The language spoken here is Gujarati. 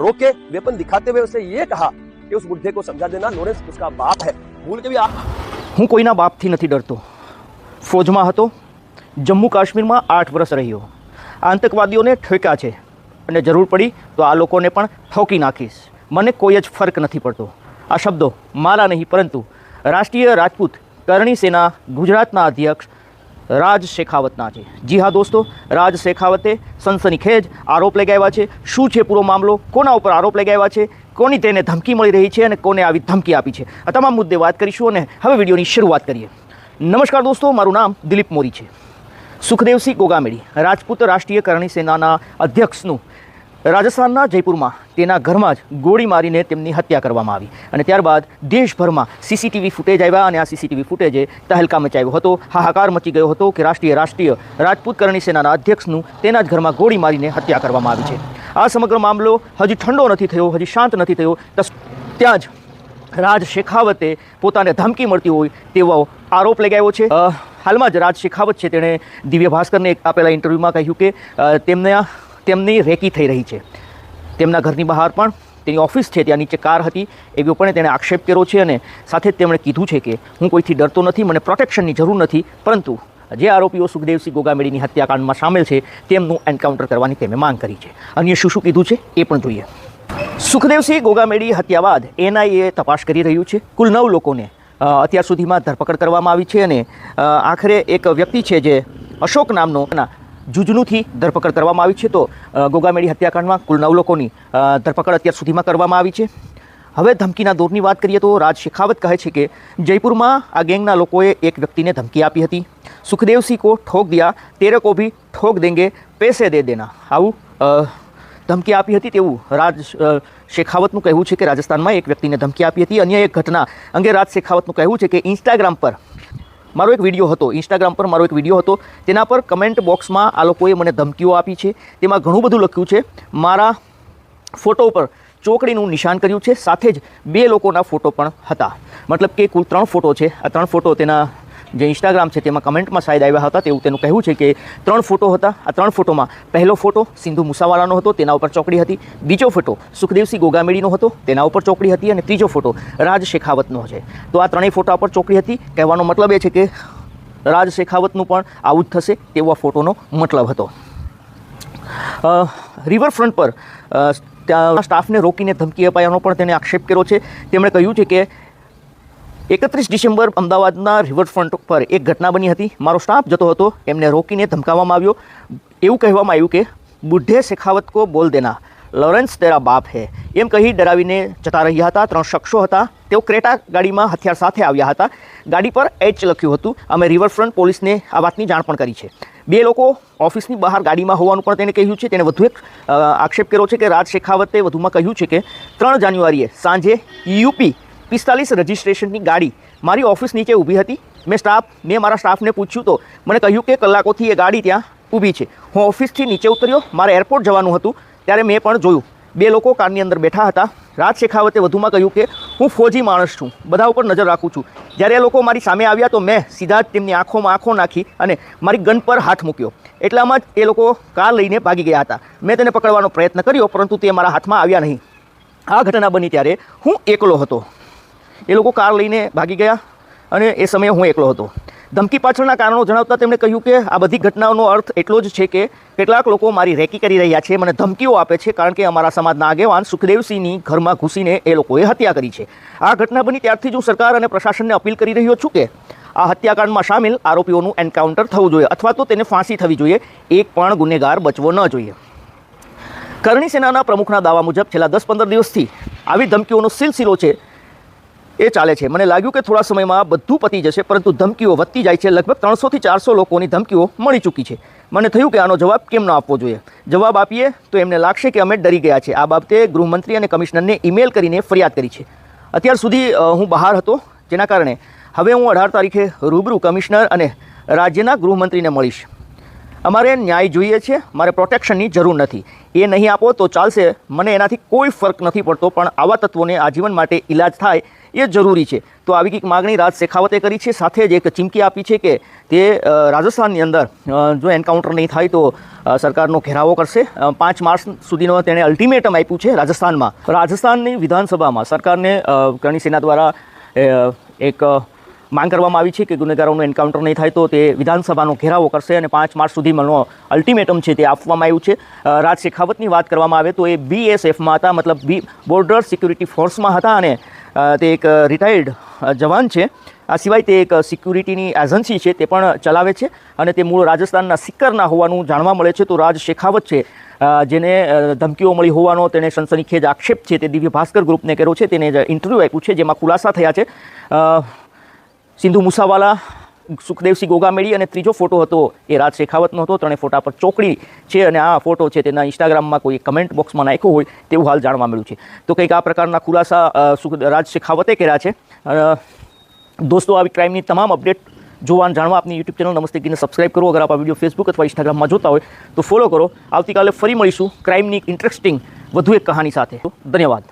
रोके वेपन दिखाते हुए उसे ये कहा कि उस बुढ़े को समझा देना लॉरेंस उसका बाप है भूल के भी आप હું કોઈના બાપથી નથી ડરતો ફૌજમાં હતો જમ્મુ કાશ્મીરમાં આઠ વર્ષ રહ્યો આતંકવાદીઓને ઠેકા છે અને જરૂર પડી તો આ લોકોને પણ ઠોકી નાખીશ મને કોઈ જ ફરક નથી પડતો આ શબ્દો મારા નહીં પરંતુ રાષ્ટ્રીય રાજપૂત કરણી સેના ગુજરાતના અધ્યક્ષ રાજ શેખાવતના છે. જી હા દોસ્તો, રાજ શેખાવતે સનસનીખેજ આરોપ લગાવ્યા છે. શું છે પૂરો મામલો? કોના ઉપર આરોપ લગાવ્યા છે? કોની તેને ધમકી મળી રહી છે અને કોને આવી ધમકી આપી છે? આ તમામ મુદ્દે વાત કરીશું અને હવે વિડીયોની શરૂઆત કરીએ. નમસ્કાર દોસ્તો, મારું નામ દિલીપ મોરી છે. સુખદેવસિંહ ગોગામેડી, રાજપૂત રાષ્ટ્રીય કરણી સેનાના અધ્યક્ષનું રાજસ્થાનના જયપુરમાં તેના ઘરમાં જ ગોળી મારીને તેમની હત્યા કરવામાં આવી અને ત્યારબાદ દેશભરમાં સીસીટીવી ફૂટેજ આવ્યા અને આ સીસીટીવી ફૂટેજે તહેલકા મચાવ્યો હતો, હાહાકાર મચી ગયો હતો કે રાષ્ટ્રીય રાષ્ટ્રીય રાજપૂત કરણી સેનાના અધ્યક્ષનું તેના જ ઘરમાં ગોળી મારીને હત્યા કરવામાં આવી છે. આ સમગ્ર મામલો હજી ઠંડો નથી થયો, હજી શાંત નથી થયો ત્યાં જ રાજ શેખાવતે પોતાને ધમકી મળતી હોય તેવો આરોપ લગાવ્યો છે. હાલમાં જ રાજ શેખાવત છે, તેણે દિવ્ય ભાસ્કરને આપેલા ઇન્ટરવ્યૂમાં કહ્યું કે તેમને તેમની રેકી થઈ રહી છે. તેમના ઘરની બહાર પણ તેની ઓફિસ છે, ત્યાં નીચે કાર હતી, એવી પણ તેણે આક્ષેપ કર્યો છે અને સાથે જ તેમણે કીધું છે કે હું કોઈથી ડરતો નથી, મને પ્રોટેક્શનની જરૂર નથી, પરંતુ જે આરોપીઓ સુખદેવસિંહ ગોગામેડીની હત્યાકાંડમાં સામેલ છે, તેમનું એન્કાઉન્ટર કરવાની તેમણે માંગ કરી છે. અન્ય શું શું કીધું છે, એ પણ જોઈએ. સુખદેવસિંહ ગોગામેડી હત્યા બાદ એનઆઈએ તપાસ કરી રહ્યું છે. કુલ નવ લોકોને અત્યાર સુધીમાં ધરપકડ કરવામાં આવી છે અને આખરે એક વ્યક્તિ છે જે અશોક નામનો જુજનુથી ધરપકડ કરવામાં આવી છે તો ગોગામેડી હત્યાકાંડમાં કુલ નવ લોકોની ધરપકડ અત્યાર સુધીમાં કરવામાં આવી છે. હવે ધમકીના દોરની વાત કરીએ તો રાજ શેખાવત કહે છે કે, જયપુરમાં આ ગેંગના લોકોએ એક વ્યક્તિને ધમકી આપી હતી. સુખદેવસિંહ કો ઠોક દિયા, તેરે કો ભી ઠોક દેંગે, પૈસે દે દેના. આવું ધમકી આપી હતી તેવું રાજ શેખાવતનું કહેવું છે કે રાજસ્થાનમાં એક વ્યક્તિને ધમકી આપી હતી. અન્ય એક ઘટના અંગે રાજ શેખાવતનું કહેવું છે કે, ઇન્સ્ટાગ્રામ પર મારો એક વીડિયો હતો ઇન્સ્ટાગ્રામ પર મારો એક વીડિયો હતો. તેના પર કમેન્ટ બોક્સમાં આ લોકોએ મને ધમકીઓ આપી છે. તેમાં ઘણું બધું લખ્યું છે. મારા ફોટો ઉપર ચોકડીનું નિશાન કર્યું છે. સાથે જ બે લોકોના ફોટો પણ હતા. મતલબ કે કુલ ત્રણ ફોટો છે. આ ત્રણ ફોટો તેના જે ઇન્સ્ટાગ્રામ છે તેમાં કમેન્ટમાં શાયદ આવ્યા હતા તેવું તેનું કહેવું છે કે ત્રણ ફોટો હતા. આ ત્રણ ફોટોમાં પહેલો ફોટો સિંધુ મુસાવાલાનો હતો, તેના ઉપર ચોકડી હતી. બીજો ફોટો સુખદેવસિંહ ગોગામેડીનો હતો, તેના ઉપર ચોકડી હતી અને ત્રીજો ફોટો રાજ શેખાવતનો છે. તો આ ત્રણેય ફોટા પર ચોકડી હતી. કહેવાનો મતલબ એ છે કે રાજ શેખાવતનું પણ આવું જ થશે તેવો આ ફોટોનો મતલબ હતો. રિવરફ્રન્ટ પર ત્યાં સ્ટાફને રોકીને ધમકી અપાયાનો પણ તેણે આક્ષેપ કર્યો છે. તેમણે કહ્યું છે કે એકત્રીસ ડિસેમ્બર અમદાવાદના રિવરફ્રન્ટ પર એક ઘટના બની હતી. મારો સ્ટાફ જતો હતો, એમને રોકીને ધમકાવવામાં આવ્યો. એવું કહેવામાં આવ્યું કે, બુઢે શેખાવત કો બોલ દેના. લોરેન્સ તેરા બાપ હે. એમ કહી ડરાવીને જતા રહ્યા હતા. ત્રણ શખ્સો હતા. તેઓ ક્રેટા ગાડીમાં હથિયાર સાથે આવ્યા હતા. ગાડી પર એચ લખ્યું હતું. અમે રિવરફ્રન્ટ પોલીસને આ વાતની જાણ પણ કરી છે. બે લોકો ઓફિસની બહાર ગાડીમાં હોવાનું પણ તેણે કહ્યું છે. તેણે વધુ એક આક્ષેપ કર્યો છે કે રાજ શેખાવતે વધુમાં કહ્યું છે કે, ત્રણ જાન્યુઆરીએ સાંજે યુપી પિસ્તાલીસ રજિસ્ટ્રેશનની ગાડી મારી ઓફિસ નીચે ઊભી હતી. મેં સ્ટાફ મેં મારા સ્ટાફને પૂછ્યું તો મને કહ્યું કે કલાકોથી એ ગાડી ત્યાં ઊભી છે. હું ઓફિસથી નીચે ઉતર્યો, મારે એરપોર્ટ જવાનું હતું, ત્યારે મેં પણ જોયું. બે લોકો કારની અંદર બેઠા હતા. રાજ શેખાવતે વધુમાં કહ્યું કે હું ફોજી માણસ છું, બધા ઉપર નજર રાખું છું. જ્યારે એ લોકો મારી સામે આવ્યા તો મેં સીધા જ તેમની આંખોમાં આંખો નાખી અને મારી ગન પર હાથ મૂક્યો. એટલામાં જ એ લોકો કાર લઈને ભાગી ગયા હતા. મેં તેને પકડવાનો પ્રયત્ન કર્યો, પરંતુ તે મારા હાથમાં આવ્યા નહીં. આ ઘટના બની ત્યારે હું એકલો હતો. એ લોકો કાર લઈને ભાગી ગયા અને એ સમયે હું એકલો હતો. ધમકી પાછળના કારણો જણાવતા તેમણે કહ્યું કે આ બધી ઘટનાઓનો અર્થ એટલો જ છે કે કેટલાક લોકો મારી રેકી કરી રહ્યા છે, મને ધમકીઓ આપે છે કારણ કે અમારા સમાજના આગેવાન સુખદેવસિંહની ઘરમાં ઘૂસીને એ લોકોએ હત્યા કરી છે. આ ઘટના બની ત્યારથી જ હું સરકાર અને પ્રશાસનને અપીલ કરી રહ્યો છું કે આ હત્યાકાંડમાં સામેલ આરોપીઓનું એન્કાઉન્ટર થવું જોઈએ અથવા તો તેને ફાંસી થવી જોઈએ, એક પણ ગુનેગાર બચવો ન જોઈએ. કરણી સેનાના પ્રમુખના દાવા મુજબ છેલ્લા દસ પંદર દિવસથી આવી ધમકીઓનો સિલસિલો છે એ ચાલે છે. મને લાગ્યું કે થોડા સમયમાં બધું પતી જશે, પરંતુ ધમકીઓ વધતી જાય છે. લગભગ ત્રણસોથી ચારસો લોકોની ધમકીઓ મળી ચૂકી છે. મને થયું કે આનો જવાબ કેમ ન આપવો જોઈએ? જવાબ આપીએ તો એમને લાગશે કે અમે ડરી ગયા છે. આ બાબતે ગૃહમંત્રી અને કમિશનરને ઈમેલ કરીને ફરિયાદ કરી છે. અત્યાર સુધી હું બહાર હતો, જેના કારણે હવે હું અઢાર તારીખે રૂબરૂ કમિશનર અને રાજ્યના ગૃહમંત્રીને મળીશ. અમારે ન્યાય જોઈએ છે, મારે પ્રોટેક્શનની જરૂર નથી. એ નહીં આપો તો ચાલશે. મને એનાથી કોઈ ફરક નથી પડતો, પણ આવા તત્વોને આજીવન માટે ઇલાજ થાય એ જરૂરી છે. તો આવી કંઈક માગણી રાજ શેખાવતે કરી છે. સાથે જ એક ચીમકી આપી છે કે તે રાજસ્થાનની અંદર જો એન્કાઉન્ટર નહીં થાય તો સરકારનો ઘેરાવો કરશે. પાંચ માર્ચ સુધીનો તેણે અલ્ટિમેટમ આપ્યું છે રાજસ્થાનમાં. રાજસ્થાનની વિધાનસભામાં સરકારને કરણી સેના દ્વારા એક માંગ કરવામાં આવી છે કે ગુનેગારોનું એન્કાઉન્ટર નહીં થાય તો તે વિધાનસભાનો ઘેરાવો કરશે અને પાંચ માર્ચ સુધીમાંનો અલ્ટિમેટમ છે તે આપવામાં આવ્યું છે. રાજ શેખાવતની વાત કરવામાં આવે તો એ બીએસએફમાં હતા, મતલબ બી બોર્ડર સિક્યુરિટી ફોર્સમાં હતા અને તે એક રિટાયર્ડ જવાન છે. આ સિવાય તે એક સિક્યુરિટીની એજન્સી છે તે પણ ચલાવે છે અને તે મૂળ રાજસ્થાનના સિક્કરના હોવાનું જાણવા મળે છે. તો રાજ શેખાવત છે જેને ધમકીઓ મળી હોવાનો તેને સનસનીખેજ આક્ષેપ છે. તે દિવ્ય ભાસ્કર ગ્રુપને કર્યો છે, તેને ઇન્ટરવ્યૂ આપ્યું છે, જેમાં ખુલાસા થયા છે. સિંધુ મુસાવાલા સુખદેવસિંહ ગોગામેડી અને ત્રીજો ફોટો હતો એ રાજ શેખાવતનો હતો. ત્રણે ફોટા પર ચોકડી છે અને આ ફોટો છે તેના ઇન્સ્ટાગ્રામમાં કોઈ કમેન્ટ બોક્સમાં નાખ્યો હોય તેવું હાલ જાણવા મળ્યું છે. તો કંઈક આ પ્રકારના ખુલાસા રાજ શેખાવતે કર્યા છે. દોસ્તો, આવી ક્રાઇમની તમામ અપડેટ જોવા અને જાણવા આપની યુટ્યુબ ચેનલ નમસ્તે ગીને સબસ્ક્રાઇબ કરો. અગર આપ આ વીડિયો ફેસબુક અથવા ઇન્સ્ટાગ્રામમાં જોતા હોય તો ફોલો કરો. આવતીકાલે ફરી મળીશું. ક્રાઇમની ઇન્ટરેસ્ટિંગ વધુ એક કહાની સાથે. ધન્યવાદ.